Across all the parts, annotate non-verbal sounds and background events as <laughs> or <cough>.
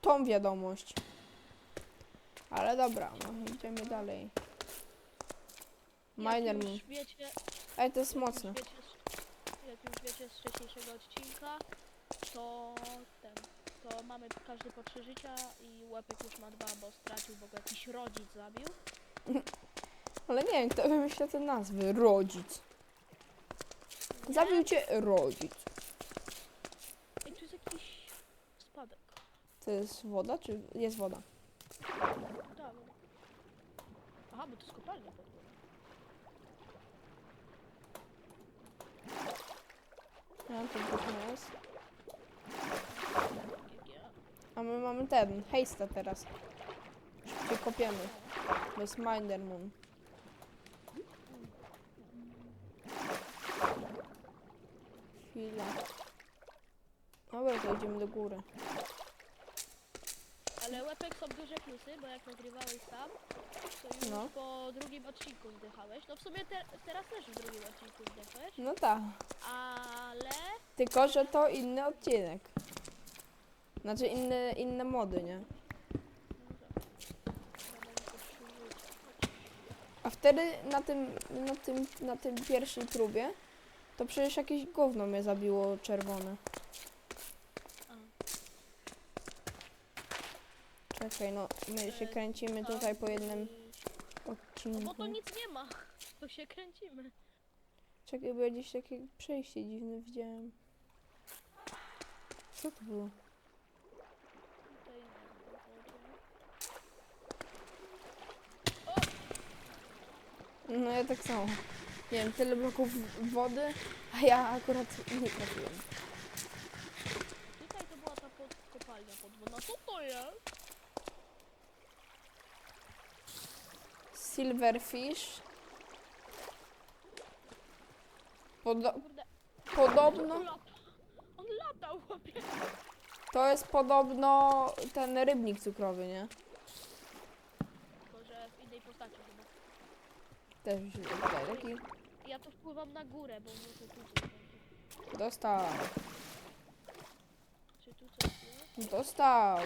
tą wiadomość. Ale dobra, no idziemy dalej. Miner wiecie, Ej, to jest mocne. jak już wiecie z wcześniejszego odcinka, to ten, to mamy każdy po trzy życia i łepek już ma dwa, bo stracił, bo go jakiś rodzic zabił. <laughs> Ale nie wiem, kto wymyśla te nazwy. Rodzic. Zabił cię rodzic. Ej, tu jest jakiś spadek. To jest woda, czy jest woda? Tak. no. Aha, bo to jest kopalnia pod górą. Ja to gówno jest. GG. A my mamy ten, hejsta teraz. Szybciej kopiemy. To jest Miner Moon. Chwila. Dobra, to idziemy do góry. Ale łepek są duże plusy, bo jak nagrywałeś sam, to już No. po drugim odcinku zdychałeś. No w sumie te, teraz też w drugim odcinku zdechłeś, No tak. ale Tylko, że to inny odcinek. Znaczy inne, inne mody, nie? A wtedy na tym, na tym, na tym pierwszej próbie to przecież jakieś gówno mnie zabiło czerwone. Czekaj, no my się kręcimy tutaj po jednym No odcinku. bo to nic nie ma, to się kręcimy. Czekaj, bo ja gdzieś takie przejście dziwne widziałem. Co to było? Tutaj nie No ja tak samo. Nie wiem, tyle bloków wody, a ja akurat nie trafiłem. Tutaj to była ta pod, kopalnia podwodna. Co to jest? Silverfish. Podo podobno, on lata. On latał, chłopie. to jest podobno ten rybnik cukrowy, nie? Tylko, że w innej postaci chyba. Też mi się wydaje. Taki Ja to wpływam na górę, bo to tu coś dostał, Czy tu coś jest? dostał.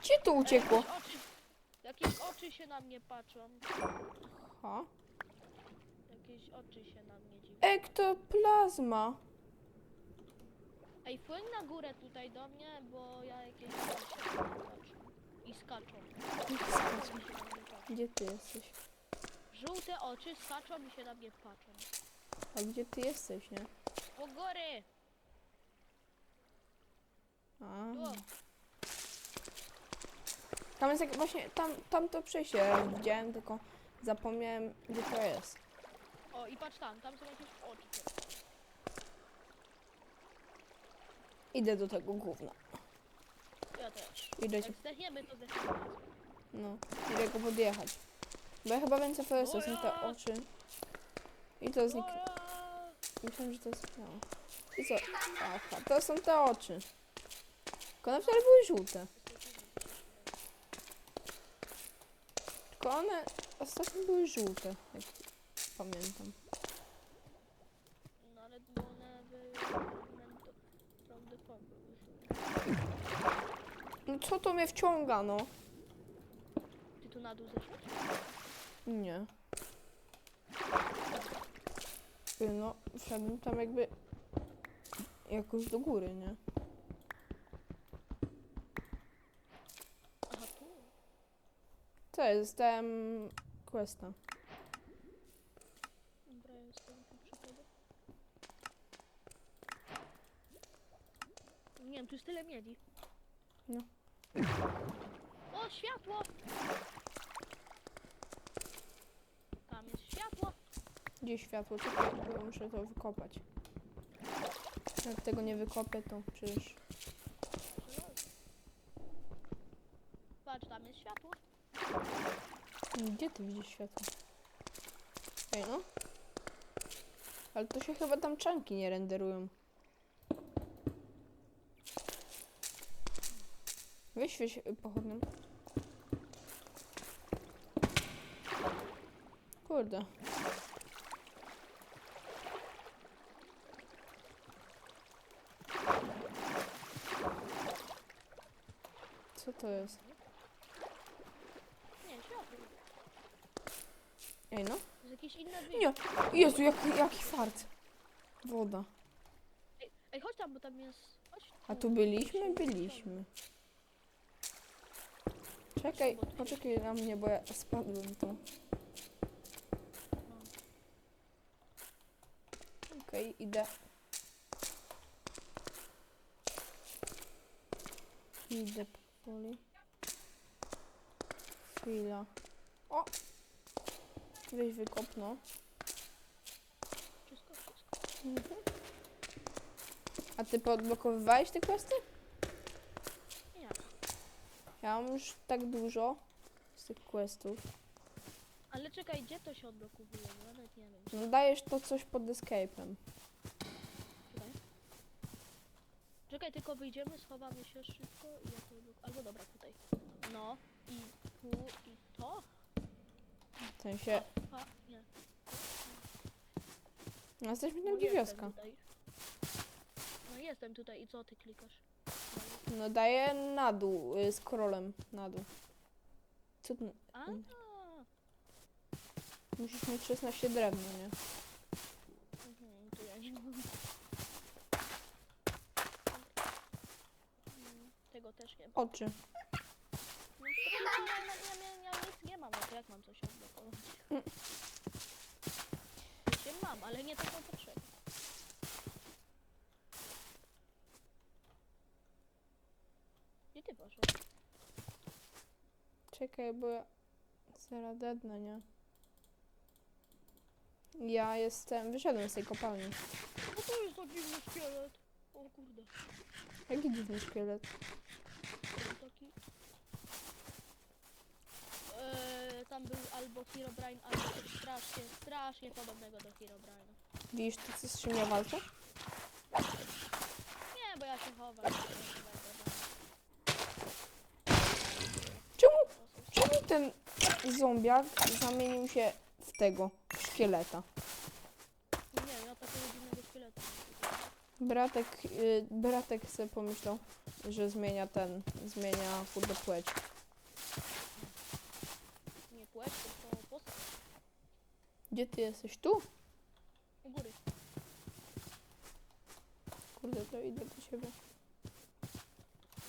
Gdzie tu uciekło? Oczy, jakieś oczy się na mnie patrzą. Ha? Jakieś oczy się na mnie dziwią. Ektoplazma. Ej, wpłyń na górę tutaj do mnie, bo ja jakieś oczy się na mnie patrzą. I skaczą. Skaczą. Gdzie ty jesteś? Żółte oczy skaczą i się na mnie patrzą. A gdzie ty jesteś, nie? Po góry! A. Tu! Tam jest jak właśnie, tam, tam to przejście widziałem, tylko zapomniałem gdzie to jest. O, i patrz tam, tam są jakieś oczy. Idę do tego gówna. Ja też. Idę Jak zdechniemy, to zdechniemy. no, idę go podjechać. Bo ja chyba więcej jest, to są te oczy. I to znik... Oja! Myślałem, że to jest... No. I co? Aha, to są te oczy. Tylko one wtedy były żółte. Tylko one ostatnio były żółte, jak pamiętam. No ale one były... były. No co to mnie wciąga, no? Ty tu na dół zeszłeś? Nie. No, wszedłem tam jakby jakoś do góry, nie? Aha, tu. To jest tam questa. Dobra, ja tu. Nie wiem, tu jest tyle miedzi. No. O, światło! Tam jest światło. Gdzie światło? Czekaj, bo muszę to wykopać. Jak tego nie wykopię, to przecież... Patrz, tam jest światło. Gdzie ty widzisz światło? Ej, no. Ale to się chyba tam czanki nie renderują. Wyświeć pochodnią. Kurde. Co to jest? Nie, światło. Ej no. To jest jakieś inne wyjście. Nie. Jezu, jaki, jaki fart. Woda. Ej, ej, chodź tam, bo tam jest... Chodź A tu byliśmy? Byliśmy. Czekaj, poczekaj na mnie, bo ja spadłem tu. Okej, idę. Idę powoli. Chwila. O! Weź wykop, no. Wszystko, wszystko. Mhm. A ty podblokowywałeś te questy? Nie. Ja mam już tak dużo z tych questów. Ale czekaj, gdzie to się odblokowuje? No, nawet nie wiem. No dajesz to coś pod escape'em. Czekaj. Czekaj, tylko wyjdziemy, schowamy się szybko i ja to odblok- Albo dobra, tutaj. No, i tu, i to? W sensie, A, nie. no jesteśmy No tam gdzie jestem wioska. Tutaj. No jestem tutaj i co ty klikasz? No daję na dół, y, z krolem na dół. Co tu? A. Musisz mieć 16 drewna, nie? mhm, to ja nie mam. Mm, Tego też nie mam. Oczy. No, to ja, ja, ja, ja nic nie mam, no to jak mam coś odblokować? Się mam, ale nie taką potrzebę. Gdzie ty poszłaś? Czekaj, bo ja zaraz dednę, nie? Ja jestem, wyszedłem z tej kopalni. No to jest taki dziwny szkielet. O kurde. Jaki dziwny szkielet. To Taki... Eee, tam był albo Herobrine, albo coś strasznie, strasznie podobnego do Herobrine'a. Widzisz, ty co z czym ja walczę? Nie, bo ja się chowam. Czemu, czemu ten zombiak zamienił się w tego, w szkieleta? Nie ja takiego dziwnego szkieleta. nie Bratek, y, bratek sobie pomyślał, że zmienia ten, zmienia kurde płeć. widzę. Nie płeć, tylko postać. Gdzie ty jesteś? Tu? U góry. Kurde, to idę do ciebie.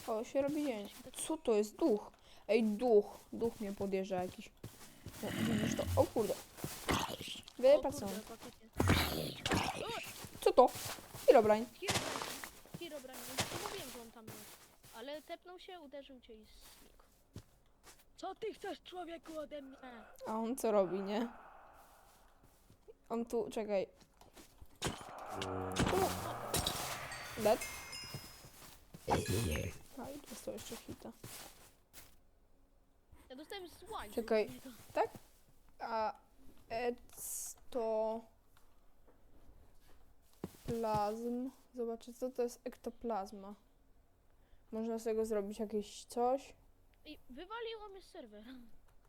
O, się robi dzień. Co to jest? Duch. Ej, duch. Duch mnie podjeżdża jakiś. No, widzisz to? O kurde. O Wypacą. Co to? Herobrine. Herobrine. No mówiłem, że on tam jest. Ale tepnął się, uderzył cię i znikł. Co ty chcesz, człowieku, ode mnie? A on co robi, nie? On tu, czekaj. Czemu? Dead? A i dostał jeszcze hita. Ja dostałem łańcuch. Czekaj. to- A ec to plazm. Zobaczę, co to jest ektoplazma. Można z tego zrobić jakieś coś. Ej, wywaliło mnie z serwer.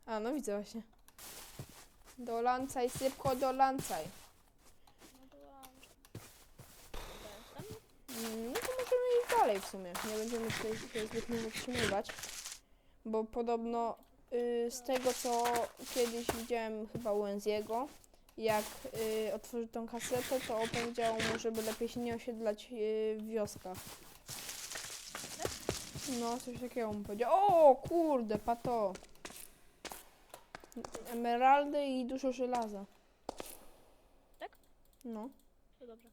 A, no widzę właśnie. Dolancaj, szybko dolancaj. Mm, No to możemy iść dalej w sumie. Nie będziemy tutaj się zbytnio zatrzymywać. Bo podobno y, z tego, co kiedyś widziałem chyba u Enziego, jak y, otworzył tą kasetę, to powiedział mu, żeby lepiej się nie osiedlać y, w wioskach. No, coś takiego mu powiedział. O, kurde, pato. Emeraldy i dużo żelaza. Tak? No. To dobrze.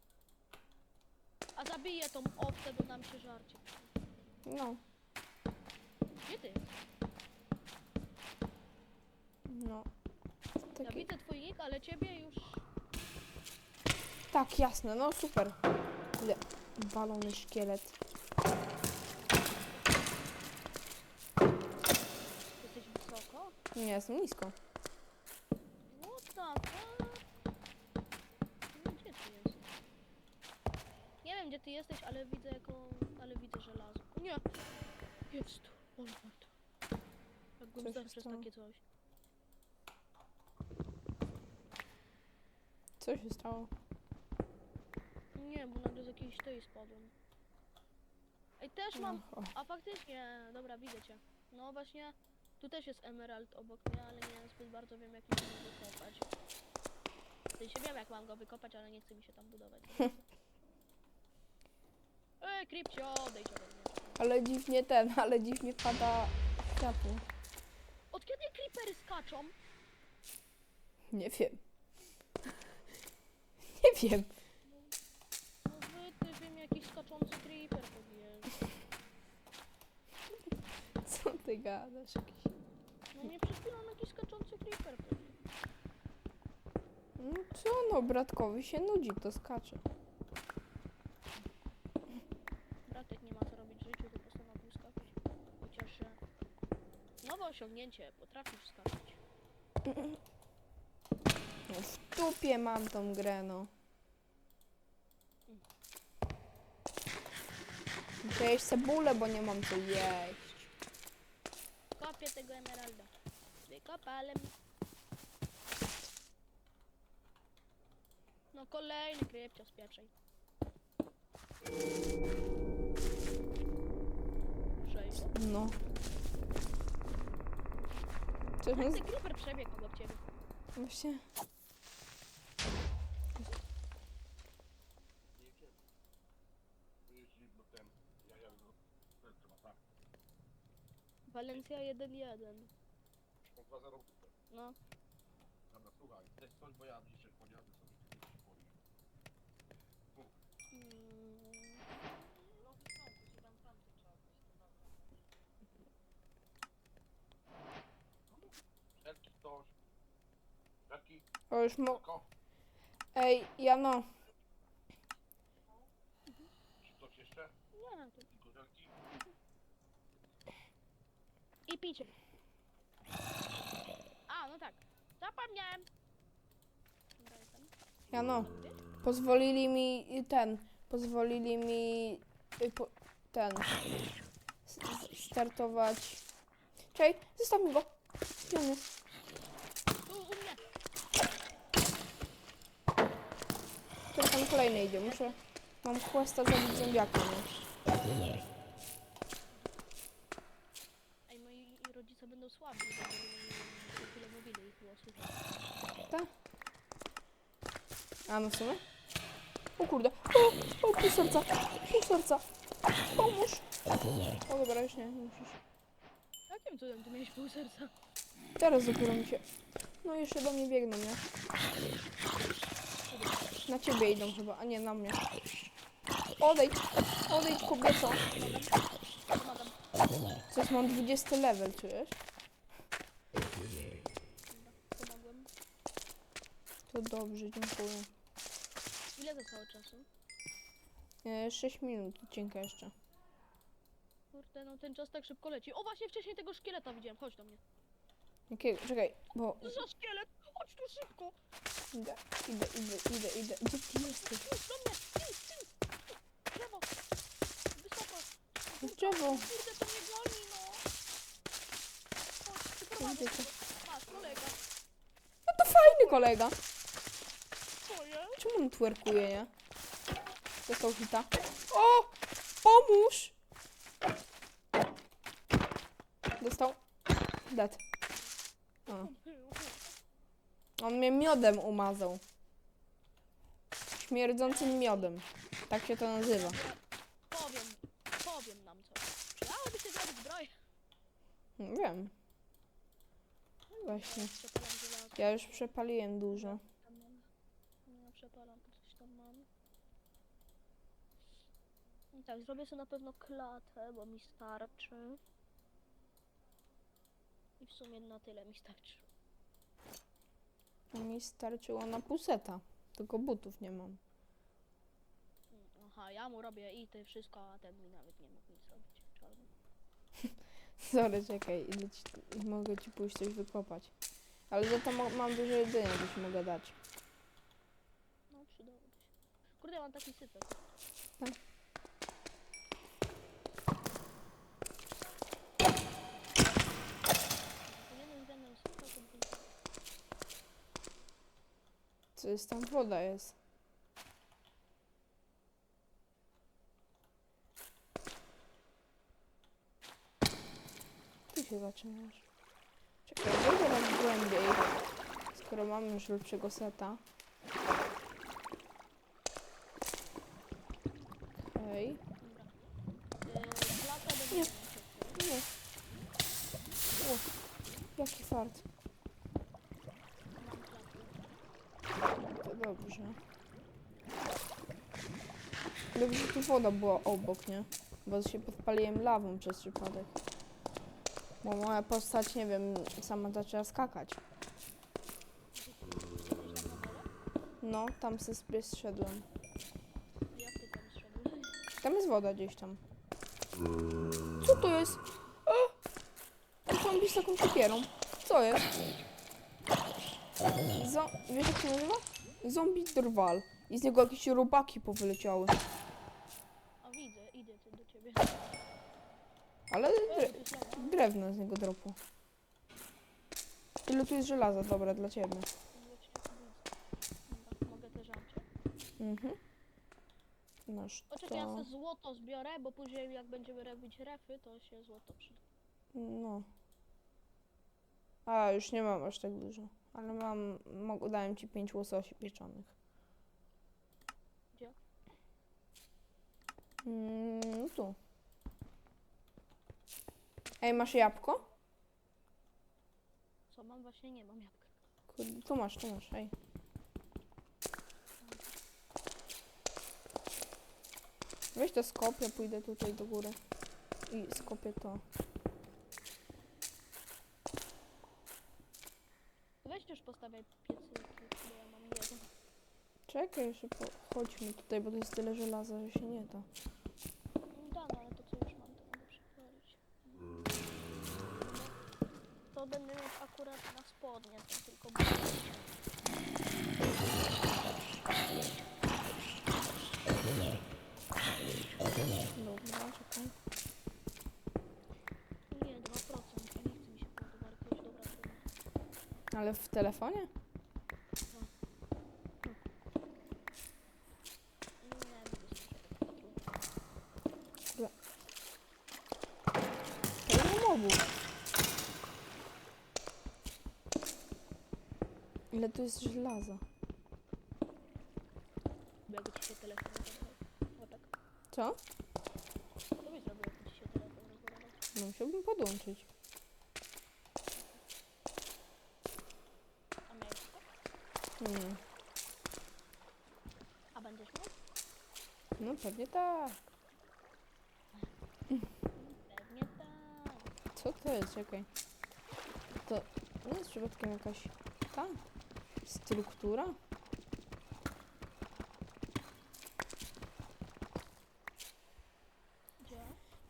A zabiję tą owcę, bo nam się żarcie. No. Gdzie ty? No. Ja Takie... widzę twój nick, ale ciebie już... Tak, jasne, no super. Le... Walony szkielet. Jesteś wysoko? Nie, jestem nisko. What the fuck? No, gdzie ty jesteś? Nie wiem gdzie ty jesteś, ale widzę jako... ale widzę żelazo. Nie! Jest tu. O, warto. Jakbym Co się zdech przez stało? takie coś. Co się stało? Nie, bo nagle z jakiejś tej spadłem. Ej, też mam. O, A faktycznie, dobra, widzę cię. No właśnie, tu też jest emerald obok mnie, ale nie zbyt bardzo wiem jak go wykopać. W sensie wiem jak mam go wykopać, ale nie chce mi się tam budować. <laughs> Ej, Krypcio, odejdź ode mnie. ale dziwnie ten, ale dziwnie pada światło. Od kiedy creepery skaczą? Nie wiem. <laughs> Nie wiem. No wy, ty wiem jakiś skaczący creeper ty gadasz? Jakiś... No mnie przed chwilą jakiś skaczący creeper powinien. No co no, bratkowi się nudzi, to skacze. Bratek nie ma co robić w życiu, to postanowił skakać. Chociaż e, nowe osiągnięcie, potrafisz skakać. No w dupie mam tą grę, no. Muszę jeść cebulę, bo nie mam co jeść. Kopię tego emeralda. Wykopalem. No kolejny krypcio z pierwszej. Sześć. No. Jak no, ten creeper przebiegł obok ciebie. właśnie... Walencja 1-1. No. Dobra, słuchaj, chcesz coś, bo ja dzisiaj pojadę sobie kiedyś. Mm. Wszelki ktoś. Wszelki, O, już mo... Ej, Jano. czy ktoś jeszcze? Nie wiem. to- Tylko żelki? I picie. A, no tak. Zapomniałem. Dobra, jestem. Jano. Pozwolili mi ten... Pozwolili mi... y, Po, ten... s- Startować... Czekaj, zostaw mi go. Gdzie on jest? Tu u mnie. Teraz tam kolejny idzie, muszę... Mam questa zabić zombiaka, nie? Ej, moi rodzice będą słabi, bo będą chwilę mówili ich słychać. Tak? A no w sumie? O kurde. O, o pół serca. Pół serca. Pomóż. O dobra, już nie, nie musisz. Jakim cudem ty miałeś pół serca? Teraz dopiero mi się... No jeszcze do mnie biegną, nie? Na ciebie idą chyba, a nie na mnie. Odejdź, odejdź kobieco. Coś mam 20 level, czujesz? Pomogłem. To dobrze, dziękuję. Ile zostało czasu? E, 6 minut, cienka jeszcze. Kurde, no ten czas tak szybko leci. O, właśnie wcześniej tego szkieleta widziałem. Chodź do mnie. Jakiego? Czekaj, bo... Co za szkielet? Chodź tu szybko. Idę, idę, idę, idę, idę. Gdzie ty jesteś? Do mnie. Ty, ty. Drzewo. Wysoko. Drzewo. Kurde, to mnie goni, no. Chodź, przyprowadzę Idę cię. Masz, kolega. No to fajny kolega. Czemu on twerkuje, nie? Dostał hita. O! Pomóż! Dostał. Dead. O. On mnie miodem umazał. Śmierdzącym miodem. Tak się to nazywa. Powiem, powiem nam coś. Przydałoby się zrobić zbroję. No, Wiem. No Właśnie. Przepalam żelazo. Ja już przepaliłem dużo. Tam mam. Ja przepalam, coś tam mam. I tak, zrobię sobie na pewno klatę, bo mi starczy. I w sumie na tyle mi starczy. Mi starczyło na puseta. Tylko butów nie mam. Mm, Aha, ja mu robię i ty wszystko, a ten mi nawet nie mógł nic. Czarny. <laughs> <laughs> Sorry, czekaj, idę ci, mogę ci pójść coś wykopać. Ale za to mo- mam dużo jedzenia, to ci mogę dać. No, przydałoby się. Kurde, mam taki sypek. Tak. Powinienem ze mną sypać, to by- Co jest tam? Woda jest. Się zaczynasz? Czekaj, wejdę tak głębiej. Skoro mamy już lepszego seta. Okej. Do Nie. Nie. O, jaki fart. Mam. To dobrze. Dobrze, że tu woda była obok, nie? Bo się podpaliłem lawą przez przypadek. Bo moja postać, nie wiem, sama zaczęła skakać. No, tam se. Jak ty tam jest woda gdzieś tam. Co to jest? To zombie z taką kopierą. Co jest? Zo Wiesz jak się nazywa? Zombie drwal. I z niego jakieś robaki powyleciały. A widzę, idę tu do ciebie. Ale O, dre tu jest lawa. Drewno z niego dropu. Ile tu jest żelaza? Dobra, dla ciebie. Mogę? Mhm. Masz Oczekaj, ja to. sobie złoto zbiorę, bo później jak będziemy robić refy, to się złoto przyda. No. A, już nie mam aż tak dużo. Ale mam, mogę, dałem ci pięć łososi pieczonych. Gdzie? Mm, tu. Ej, masz jabłko? Co mam? Właśnie nie mam jabłka. Kurde, tu masz, tu masz, ej. Weź to skopię, pójdę tutaj do góry. I skopię to. Weź już postawiaj piecyki, bo ja mam jeden. Czekaj, jeszcze po, chodźmy tutaj, bo to jest tyle żelaza, że się nie da. No da, no ale to co już mam, to mogę przekroić. To będę mieć akurat na spodnie, to tylko Dobra, czekaj. Nie, 2%, nie chce mi się ładowarka, już dobra, trudno. Ale w telefonie? Nie, będę się trudno. To jest mobu. Ile tu jest żelaza? Jakby ci się telefon rozładował. Co? Co byś zrobił, jakby ci się telefon rozładował? No musiałbym podłączyć. A miałeś to? Hmm. A będziesz miał? No pewnie tak. Pewnie tak. Co to jest? Czekaj. To nie jest przypadkiem jakaś ta struktura?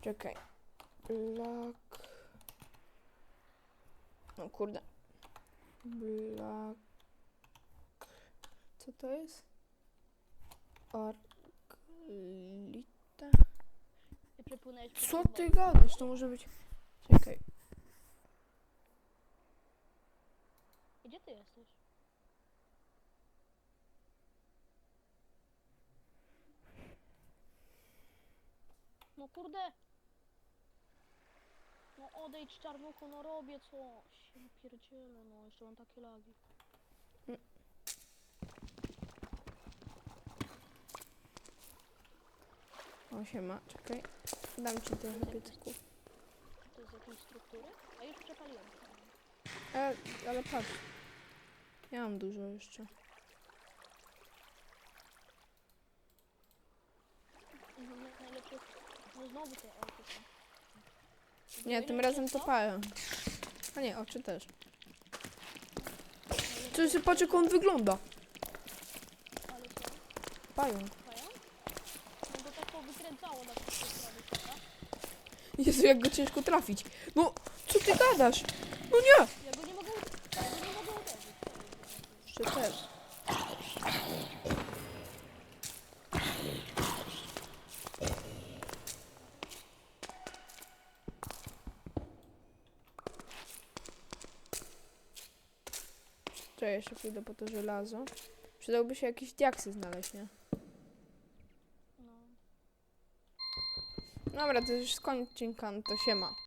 Czekaj. Black. No kurde. Black. Co to jest? Przez Co ty gadasz? To może być. Czekaj. Gdzie ty jesteś? No kurde! No odejdź czarnuchu, no robię coś. Ja pierdzielę, no jeszcze mam takie lagi. O siema, czekaj. Dam ci trochę piecyków. To jest jakieś struktury? A już przepaliłem. E, ale patrz. Ja mam dużo jeszcze. No, nie- najlepsze... No znowu te oczy są. Nie, tym razem to co? paję. A nie, oczy też. Coś, patrz jak on wygląda. Ale co? Pająk. Mają? No bo tak to wykręcało na prawda? Jezu, jak go ciężko trafić. No, co ty gadasz? No nie! Ja go nie mogę, ja go nie mogę uderzyć. Jeszcze też. Czekaj, jeszcze pójdę po to żelazo. Przydałby się jakieś diaksy znaleźć, nie? No. Dobra, to już koniec odcinka, no to siema.